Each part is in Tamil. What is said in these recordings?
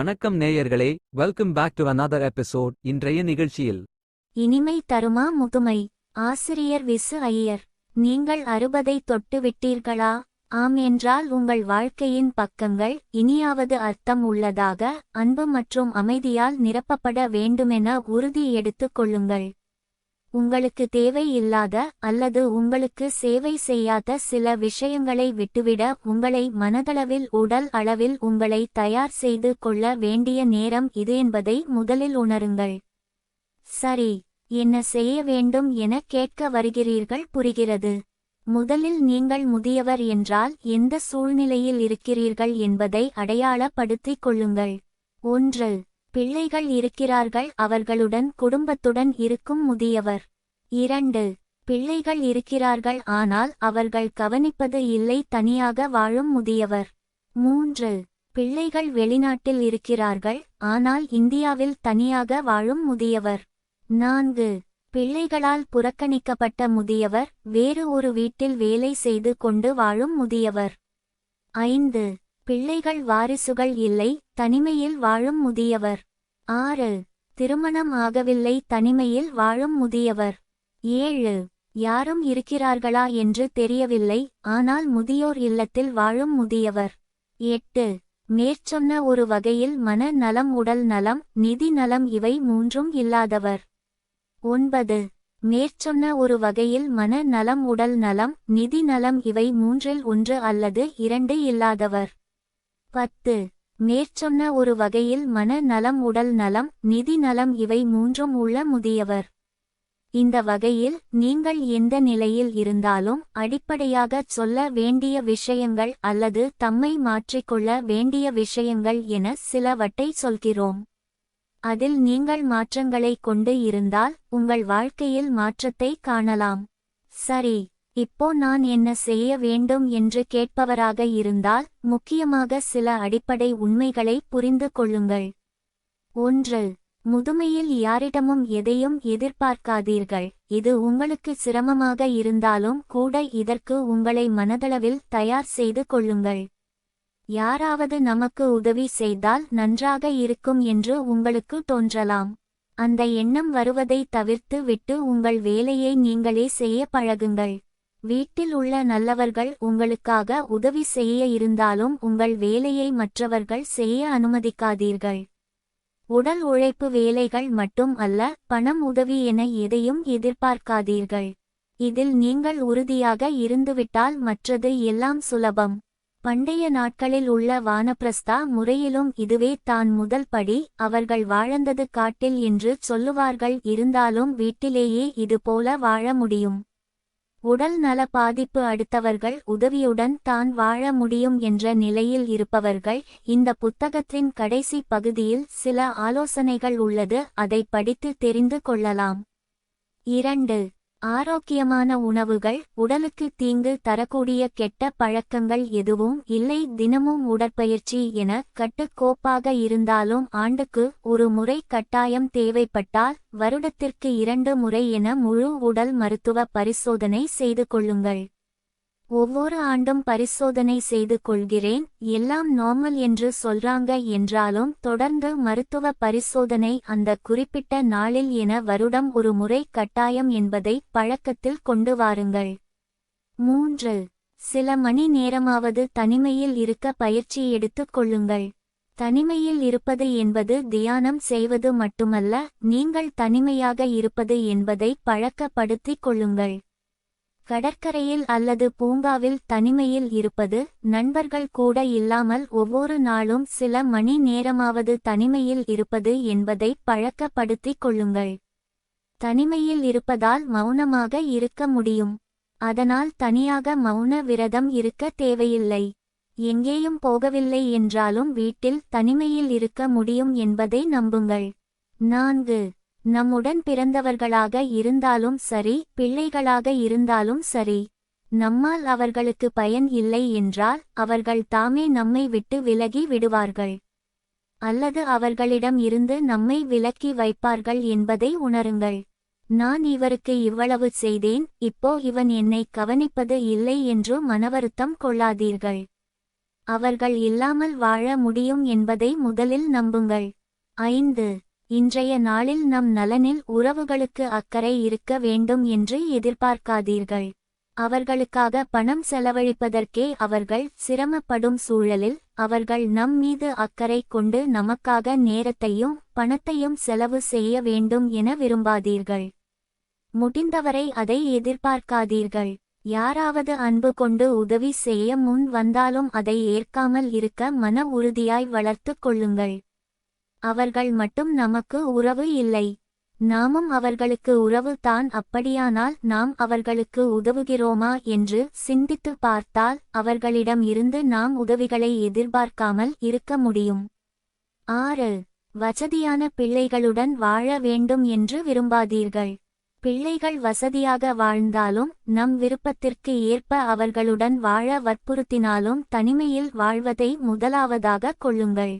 வணக்கம் நேயர்களே welcome back to another episode இன்றைய நிகழ்ச்சியில். இனிமை தருமா முதுமை ஆசிரியர் விசு ஐயர் நீங்கள் அறுபதை தொட்டு விட்டீர்களா? ஆம் என்றால் உங்கள் வாழ்க்கையின் பக்கங்கள் இனியாவது அர்த்தம் உள்ளதாக அன்பு மற்றும் அமைதியால் நிரப்பப்பட வேண்டுமென உறுதி எடுத்துக் கொள்ளுங்கள். உங்களுக்கு தேவை இல்லாத அல்லது உங்களுக்கு சேவை செய்யாத சில விஷயங்களை விட்டுவிட உங்களை மனதளவில் உடல் அளவில் உங்களை தயார் செய்து கொள்ள வேண்டிய நேரம் இது என்பதை முதலில் உணருங்கள். சரி என்ன செய்ய வேண்டும் என கேட்க வருகிறீர்கள் புரிகிறது. முதலில் நீங்கள் முதியவர் என்றால் எந்த சூழ்நிலையில் இருக்கிறீர்கள் என்பதை அடையாளப்படுத்திக் கொள்ளுங்கள். ஒன்று பிள்ளைகள் இருக்கிறார்கள் அவர்களுடன் குடும்பத்துடன் இருக்கும் முதியவர். இரண்டு பிள்ளைகள் இருக்கிறார்கள் ஆனால் அவர்கள் கவனிப்பது இல்லை தனியாக வாழும் முதியவர். மூன்று பிள்ளைகள் வெளிநாட்டில் இருக்கிறார்கள் ஆனால் இந்தியாவில் தனியாக வாழும் முதியவர். நான்கு பிள்ளைகளால் புறக்கணிக்கப்பட்ட முதியவர் வேறு ஒரு வீட்டில் வேலை செய்து கொண்டு வாழும் முதியவர். ஐந்து பிள்ளைகள் வாரிசுகள் இல்லை தனிமையில் வாழும் முதியவர். ஆறு திருமணம் ஆகவில்லை தனிமையில் வாழும் முதியவர். ஏழு யாரும் இருக்கிறார்களா என்று தெரியவில்லை ஆனால் முதியோர் இல்லத்தில் வாழும் முதியவர். எட்டு மேற்சொன்ன ஒரு வகையில் மன நலம் உடல் நலம் நிதி நலம் இவை மூன்றும் இல்லாதவர். ஒன்பது மேற்சொன்ன ஒரு வகையில் மன நலம் உடல் நலம் நிதி நலம் இவை மூன்றில் ஒன்று அல்லது இரண்டு இல்லாதவர். பத்து. மேற்சொன்ன ஒரு வகையில் மன நலம் உடல் நலம் நிதி நலம் இவை மூன்றும் உள்ள முதியவர். இந்த வகையில் நீங்கள் எந்த நிலையில் இருந்தாலும் அடிப்படையாகச் சொல்ல வேண்டிய விஷயங்கள் அல்லது தம்மை மாற்றிக்கொள்ள வேண்டிய விஷயங்கள் என சிலவற்றை சொல்கிறோம். அதில் நீங்கள் மாற்றங்களை கொண்டு இருந்தால் உங்கள் வாழ்க்கையில் மாற்றத்தை காணலாம். சரி. இப்போ நான் என்ன செய்ய வேண்டும் என்று கேட்பவராக இருந்தால் முக்கியமாக சில அடிப்படை உண்மைகளை புரிந்து கொள்ளுங்கள். ஒன்று முதுமையில் யாரிடமும் எதையும் எதிர்பார்க்காதீர்கள். இது உங்களுக்கு சிரமமாக இருந்தாலும் கூட இதற்கு உங்களை மனதளவில் தயார் செய்து கொள்ளுங்கள். யாராவது நமக்கு உதவி செய்தால் நன்றாக இருக்கும் என்று உங்களுக்கு தோன்றலாம். அந்த எண்ணம் வருவதை தவிர்த்து விட்டு உங்கள் வேலையை நீங்களே செய்ய பழகுங்கள். வீட்டில் உள்ள நல்லவர்கள் உங்களுக்காக உதவி செய்ய இருந்தாலும் உங்கள் வேலையை மற்றவர்கள் செய்ய அனுமதிக்காதீர்கள். உடல் உழைப்பு வேலைகள் மட்டும் அல்ல பணம் உதவி என எதையும் எதிர்பார்க்காதீர்கள். இதில் நீங்கள் உறுதியாக இருந்துவிட்டால் மற்றது எல்லாம் சுலபம். பண்டைய நாட்களில் உள்ள வானப்பிரஸ்தா முறையிலும் இதுவே தான் முதல் படி அவர்கள் வாழ்ந்தது காட்டில் என்று சொல்லுவார்கள் இருந்தாலும் வீட்டிலேயே இதுபோல வாழ முடியும். உடல் நல பாதிப்பு அடுத்தவர்கள் உதவியுடன் தான் வாழ முடியும் என்ற நிலையில் இருப்பவர்கள் இந்த புத்தகத்தின் கடைசி பகுதியில் சில ஆலோசனைகள் உள்ளது அதை படித்து தெரிந்து கொள்ளலாம். இரண்டு ஆரோக்கியமான உணவுகள் உடலுக்கு தீங்கு தரக்கூடிய கெட்ட பழக்கங்கள் எதுவும் இல்லை. தினமும் உடற்பயிற்சி என கட்டுக்கோப்பாக இருந்தாலும் ஆண்டுக்கு ஒரு முறை கட்டாயம் தேவைப்பட்டால் வருடத்திற்கு இரண்டு முறை என முழு உடல் மருத்துவ பரிசோதனை செய்து கொள்ளுங்கள். ஒவ்வொரு ஆண்டும் பரிசோதனை செய்து கொள்கிறேன் எல்லாம் நார்மல் என்று சொல்றாங்க என்றாலும் தொடர்ந்து மருத்துவ பரிசோதனை அந்த குறிப்பிட்ட நாளில் என வருடம் ஒரு முறை கட்டாயம் என்பதை பழக்கத்தில் கொண்டு வாருங்கள். மூன்று. சில மணி நேரமாவது தனிமையில் இருக்க பயிற்சி எடுத்துக் கொள்ளுங்கள். தனிமையில் இருப்பது என்பது தியானம் செய்வது மட்டுமல்ல நீங்கள் தனிமையாக இருப்பது என்பதை பழக்கப்படுத்திக் கொள்ளுங்கள். கடற்கரையில் அல்லது பூங்காவில் தனிமையில் இருப்பது நண்பர்கள் கூட இல்லாமல் ஒவ்வொரு நாளும் சில மணி நேரமாவது தனிமையில் இருப்பது என்பதை பழக்கப்படுத்திக் கொள்ளுங்கள். தனிமையில் இருப்பதால் மௌனமாக இருக்க முடியும். அதனால் தனியாக மௌன விரதம் இருக்க தேவையில்லை. எங்கேயும் போகவில்லை என்றாலும் வீட்டில் தனிமையில் இருக்க முடியும் என்பதை நம்புங்கள். நான்கு. நம்முடன் பிறந்தவர்களாக இருந்தாலும் சரி பிள்ளைகளாக இருந்தாலும் சரி. நம்மால் அவர்களுக்கு பயன் இல்லை என்றால் அவர்கள் தாமே நம்மை விட்டு விலகி விடுவார்கள். அல்லது அவர்களிடம் இருந்து நம்மை விலக்கி வைப்பார்கள் என்பதை உணருங்கள். நான் இவருக்கு இவ்வளவு செய்தேன் இப்போ இவன் என்னை கவனிப்பது இல்லை என்று மனவருத்தம் கொள்ளாதீர்கள். அவர்கள் இல்லாமல் வாழ முடியும் என்பதை முதலில் நம்புங்கள். ஐந்து. இன்றைய நாளில் நம் நலனில் உறவுகளுக்கு அக்கறை இருக்க வேண்டும் என்று எதிர்பார்க்காதீர்கள். அவர்களுக்காக பணம் செலவழிப்பதற்கே அவர்கள் சிரமப்படும் சூழலில் அவர்கள் நம் மீது அக்கறை கொண்டு நமக்காக நேரத்தையும் பணத்தையும் செலவு செய்ய வேண்டும் என விரும்பாதீர்கள். முடிந்தவரை அதை எதிர்பார்க்காதீர்கள். யாராவது அன்பு கொண்டு உதவி செய்ய முன் வந்தாலும் அதை ஏற்காமல் இருக்க மன உறுதியாய் வளர்த்துக் கொள்ளுங்கள். அவர்கள் மட்டும் நமக்கு உறவு இல்லை. நாமும் அவர்களுக்கு உறவு தான் அப்படியானால் நாம் அவர்களுக்கு உதவுகிறோமா என்று சிந்தித்து பார்த்தால் அவர்களிடம் இருந்து நாம் உதவிகளை எதிர்பார்க்காமல் இருக்க முடியும். ஆறு. வசதியான பிள்ளைகளுடன் வாழ வேண்டும் என்று விரும்பாதீர்கள். பிள்ளைகள் வசதியாக வாழ்ந்தாலும் நம் விருப்பத்திற்கு ஏற்ப அவர்களுடன் வாழ வற்புறுத்தினாலும் தனிமையில் வாழ்வதை முதலாவதாக கொள்ளுங்கள்.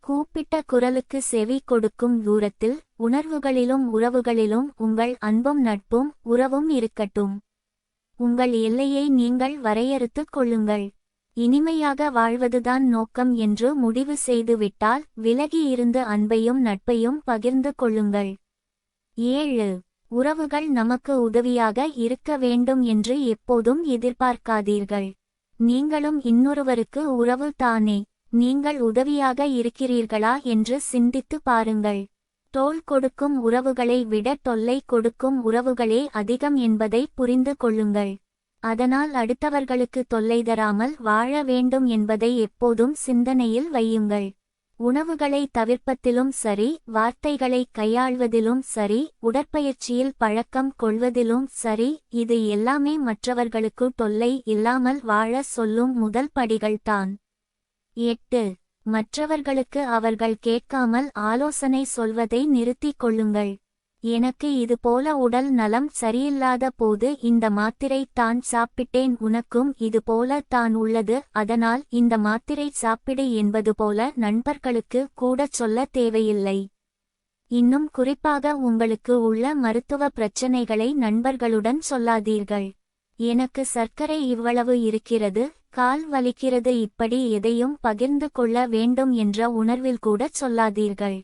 கூப்பிட்ட குரலுக்கு செவி கொடுக்கும் தூரத்தில் உணர்வுகளிலும் உறவுகளிலும் உங்கள் அன்பும் நட்பும் உறவும் இருக்கட்டும். உங்கள் எல்லையை நீங்கள் வரையறுத்துக் கொள்ளுங்கள். இனிமையாக வாழ்வதுதான் நோக்கம் என்று முடிவு செய்துவிட்டால் விலகி இருந்து அன்பையும் நட்பையும் பகிர்ந்து கொள்ளுங்கள். ஏழு. உறவுகள் நமக்கு உதவியாக இருக்க வேண்டும் என்று எப்போதும் எதிர்பார்க்காதீர்கள். நீங்களும் இன்னொருவருக்கு உறவு தானே. நீங்கள் உதவியாக இருக்கிறீர்களா என்று சிந்தித்து பாருங்கள். தோல் கொடுக்கும் உறவுகளை விட தொல்லை கொடுக்கும் உறவுகளே அதிகம் என்பதை புரிந்து கொள்ளுங்கள். அதனால் அடுத்தவர்களுக்கு தொல்லை தராமல் வாழ வேண்டும் என்பதை எப்போதும் சிந்தனையில் வையுங்கள். உணவுகளை தவிர்ப்பதிலும் சரி வார்த்தைகளை கையாள்வதிலும் சரி உடற்பயிற்சியில் பழக்கம் கொள்வதிலும் சரி இது எல்லாமே மற்றவர்களுக்கு தொல்லை இல்லாமல் வாழ சொல்லும் முதல் படிகள்தான். எட்டு. மற்றவர்களுக்கு அவர்கள் கேட்காமல் ஆலோசனை சொல்வதை நிறுத்திக் கொள்ளுங்கள். எனக்கு இது போல உடல் நலம் சரியில்லாத போது இந்த மாத்திரை தான் சாப்பிட்டேன். உனக்கும் இது போல தான் உள்ளது. அதனால் இந்த மாத்திரை சாப்பிடு என்பது போல நண்பர்களுக்கு கூடச் சொல்ல தேவையில்லை. இன்னும் குறிப்பாக உங்களுக்கு உள்ள மருத்துவ பிரச்சனைகளை நண்பர்களுடன் சொல்லாதீர்கள். எனக்கு சர்க்கரை இவ்வளவு இருக்கிறது. கால் வலிக்கிறது இப்படி எதையும் பகிர்ந்து கொள்ள வேண்டும் என்ற உணர்வில் கூட சொல்லாதீர்கள்.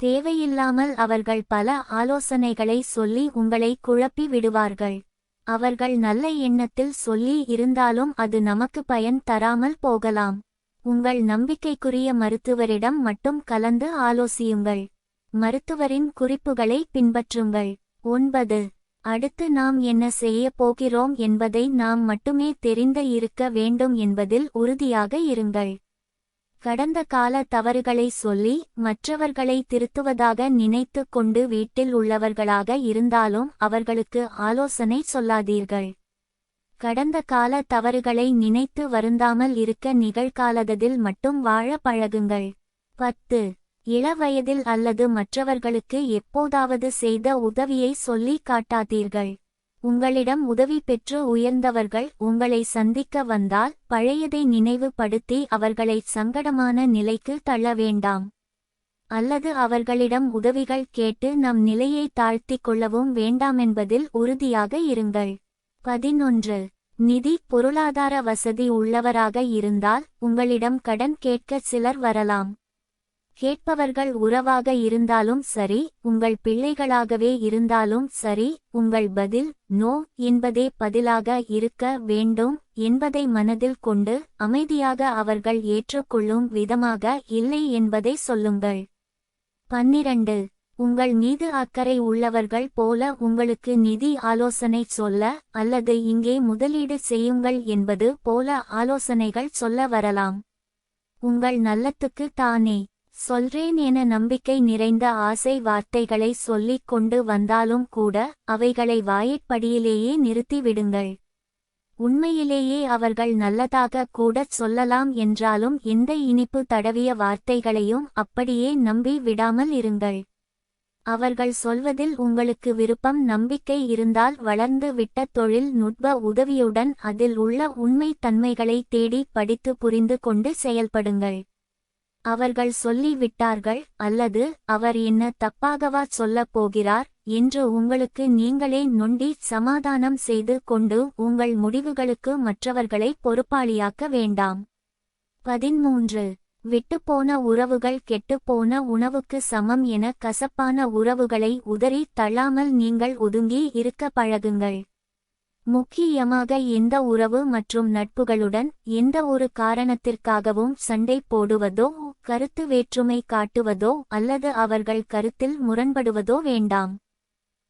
தேவையில்லாமல் அவர்கள் பல ஆலோசனைகளை சொல்லி உங்களை குழப்பி விடுவார்கள். அவர்கள் நல்ல எண்ணத்தில் சொல்லி இருந்தாலும் அது நமக்கு பயன் தராமல் போகலாம். உங்கள் நம்பிக்கைக்குரிய மருத்துவரிடம் மட்டும் கலந்து ஆலோசியுங்கள். மருத்துவரின் குறிப்புகளை பின்பற்றுங்கள். ஒன்பது அடுத்து நாம் என்ன செய்ய போகிறோம் என்பதை நாம் மட்டுமே தெரிந்த இருக்க வேண்டும் என்பதில் உறுதியாக இருங்கள். கடந்த கால தவறுகளை சொல்லி மற்றவர்களை திருத்துவதாக நினைத்து கொண்டு வீட்டில் உள்ளவர்களாக இருந்தாலும் அவர்களுக்கு ஆலோசனை சொல்லாதீர்கள். கடந்த கால தவறுகளை நினைத்து வருந்தாமல் இருக்க நிகழ்காலததில் மட்டும் வாழ பழகுங்கள். பத்து இளவயதில் அல்லது மற்றவர்களுக்கு எப்போதாவது செய்த உதவியை சொல்லி காட்டாதீர்கள். உங்களிடம் உதவி பெற்று உயர்ந்தவர்கள் உங்களை சந்திக்க வந்தால் பழையதை நினைவுபடுத்தி அவர்களை சங்கடமான நிலைக்கு தள்ள வேண்டாம். அல்லது அவர்களிடம் உதவிகள் கேட்டு நம் நிலையை தாழ்த்திக் கொள்ளவும் வேண்டாமென்பதில் உறுதியாக இருங்கள். பதினொன்று. நிதி பொருளாதார வசதி உள்ளவராக இருந்தால் உங்களிடம் கடன் கேட்க சிலர் வரலாம். கேட்பவர்கள் உறவாக இருந்தாலும் சரி உங்கள் பிள்ளைகளாகவே இருந்தாலும் சரி உங்கள் பதில் நோ என்பதே பதிலாக இருக்க வேண்டும் என்பதை மனதில் கொண்டு அமைதியாக அவர்கள் ஏற்றுக்கொள்ளும் விதமாக இல்லை என்பதை சொல்லுங்கள். பன்னிரண்டு. உங்கள் மீது அக்கறை உள்ளவர்கள் போல உங்களுக்கு நிதி ஆலோசனை சொல்ல அல்லது இங்கே முதலீடு செய்யுங்கள் என்பது போல ஆலோசனைகள் சொல்ல வரலாம். உங்கள் நல்லத்துக்கு தானே. சொல்றேன் என நம்பிக்கை நிறைந்த ஆசை வார்த்தைகளை சொல்லிக் கொண்டு வந்தாலும் கூட அவைகளை வாயிற்படியிலேயே நிறுத்திவிடுங்கள் உண்மையிலேயே அவர்கள் நல்லதாக கூடச் சொல்லலாம் என்றாலும் எந்த இனிப்பு தடவிய வார்த்தைகளையும் அப்படியே நம்பி விடாமல் இருங்கள். அவர்கள் சொல்வதில் உங்களுக்கு விருப்பம் நம்பிக்கை இருந்தால் வளர்ந்து விட்ட தொழில் நுட்ப உதவியுடன் அதில் உள்ள உண்மை தன்மைகளை தேடி படித்து புரிந்து கொண்டு செயல்படுங்கள். அவர்கள் சொல்லிவிட்டார்கள் அல்லது அவர் என்ன தப்பாகவா சொல்லப் போகிறார்? என்று உங்களுக்கு நீங்களே நொண்டி சமாதானம் செய்து கொண்டு உங்கள் முடிவுகளுக்கு மற்றவர்களை பொறுப்பாளியாக்க வேண்டாம். பதிமூன்று விட்டுப்போன உறவுகள் கெட்டுப்போன உணவுக்கு சமம் என கசப்பான உறவுகளை உதறி தள்ளாமல் நீங்கள் ஒதுங்கி இருக்க பழகுங்கள். முக்கியமாக எந்த உறவு மற்றும் நட்புகளுடன் எந்த ஒரு காரணத்திற்காகவும் சண்டை போடுவதோ கருத்து வேற்றுமை காட்டுவதோ அல்லது அவர்கள் கருத்தில் முரண்படுவதோ வேண்டாம்.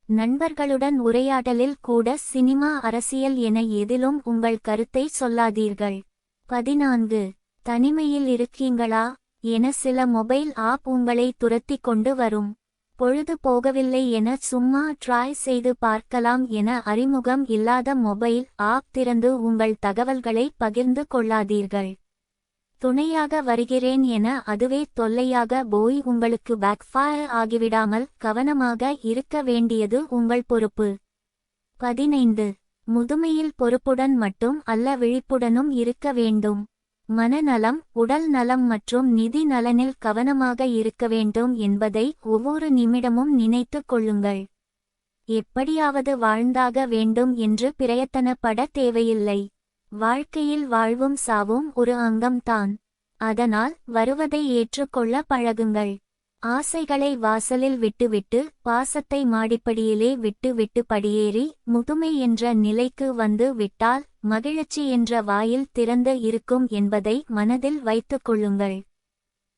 நண்பர்களுடன் உரையாடலில் கூட சினிமா அரசியல் என எதிலும் உங்கள் கருத்தை சொல்லாதீர்கள். பதினான்கு. தனிமையில் இருக்கீங்களா? என சில மொபைல் ஆப் உங்களை துரத்தி கொண்டு வரும். பொழுது போகவில்லை என சும்மா ட்ரை செய்து பார்க்கலாம் என அறிமுகம் இல்லாத மொபைல் ஆப் திறந்து உங்கள் தகவல்களை பகிர்ந்து கொள்ளாதீர்கள். துணையாக வருகிறேன் என அதுவே தொல்லையாக போய் உங்களுக்கு பேக்ஃபயர் ஆகிவிடாமல் கவனமாக இருக்க வேண்டியது உங்கள் பொறுப்பு. பதினைந்து. முதுமையில் பொறுப்புடன் மட்டும் அல்ல விழிப்புடனும் இருக்க வேண்டும். மனநலம் உடல் நலம் மற்றும் நிதி நலனில் கவனமாக இருக்க வேண்டும் என்பதை ஒவ்வொரு நிமிடமும் நினைத்துக் கொள்ளுங்கள். எப்படியாவது வாழ்ந்தாக வேண்டும் என்று பிரயத்தனப்பட தேவையில்லை. வாழ்க்கையில் வாழ்வும் சாவும் ஒரு அங்கம்தான் அதனால் வருவதை ஏற்றுக்கொள்ள பழகுங்கள். ஆசைகளை வாசலில் விட்டுவிட்டு பாசத்தை மாடிப்படியிலே விட்டு விட்டு படியேறி முதுமை என்ற நிலைக்கு வந்து விட்டால் மகிழ்ச்சி என்ற வாயில் திறந்து இருக்கும் என்பதை மனதில் வைத்துக் கொள்ளுங்கள்.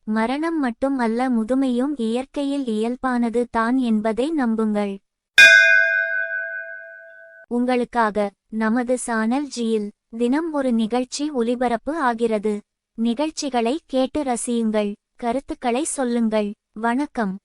மரணம் மட்டும் அல்ல முதுமையும் இயற்கையில் இயல்பானது தான் என்பதை நம்புங்கள். உங்களுக்காக நமது சானல் ஜியில் தினம் ஒரு நிகழ்ச்சி ஒலிபரப்பு ஆகிறது. நிகழ்ச்சிகளை கேட்டு ரசியுங்கள். கருத்துக்களை சொல்லுங்கள். வணக்கம்.